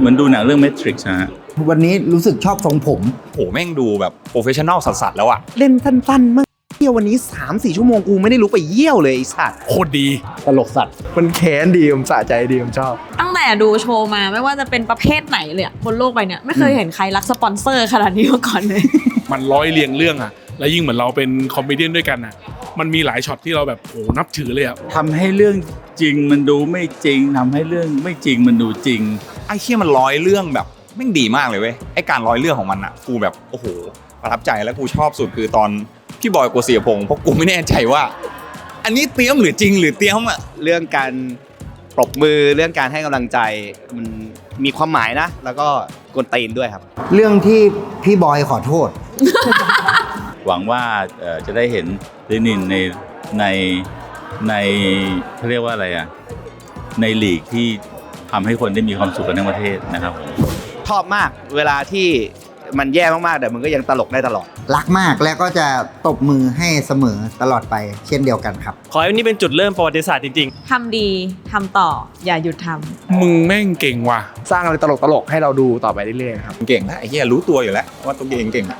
เหมือนดูหนังเรื่อง Matrix นะฮะวันนี้รู้สึกชอบทรงผม โหแม่งดูแบบโปรเฟชชั่นแนลสัสๆแล้วอะเล่นสั้นๆมากเที่ยววันนี้ 3 4 ชั่วโมงกูไม่ได้ลุกไปเยี่ยวเลยไอ้สัตว์โคตรดีตลกสัตว์มันแค้นดีผมสะใจดีผมชอบ ตั้งแต่ดูโชว์มาไม่ว่าจะเป็นประเภทไหนเลยอะบนโลกใบเนี้ยไม่เคยเห็นใครรักสปอนเซอร์ขนาดนี้มาก่อนเลย มันร้อยเรียงเรื่องอะแล้วยิ่งเหมือนเราเป็นคอมเมดี้ด้วยกันอะมันมีหลายช็อตที่เราแบบโหนับถือเลยอะทำให้เรื่องจริงมันดูไม่จริงทำให้เรื่องไม่จริงมันดูจริง ไอ้เชี่ยมันร้อยเรื่องแบบแม่งดีมากเลยเว้ยไอ้การร้อยเรื่องของมันอะกูแบบโอ้โหประทับใจแล้วกูชอบสุดคือตอนพี่บอยโกเสียพงศ์เพราะกูไม่แน่ใจว่า อันนี้เตรียมหรือจริงหรือเตรียมอะเรื่องการปรบมือเรื่องการให้กำลังใจมันมีความหมายนะ แล้วก็กวนตีนด้วยครับ เรื่องที่พี่บอยขอโทษ หวังว่าเอ่อจะได้เห็นเลนินในในในเขาเรียกว่าอะไรอะในลีกที่ ทำให้คนได้มีความสุขกันทั้งประเทศนะครับผม ชอบมากเวลาที่มันแย่มากๆแต่มันก็ยังตลกได้ตลอด รักมากแล้วก็จะตบมือให้เสมอตลอดไปเช่นเดียวกันครับ ขอให้วันนี้เป็นจุดเริ่มประวัติศาสตร์จริงทำดีทำต่ออย่าหยุดทำมึงแม่งเก่งว่ะ สร้างอะไรตลกๆให้เราดูต่อไปเรื่อยๆครับ เก่งนะไอ้เหี้ยรู้ตัวอยู่แล้วว่าตัวเองเก่งอะ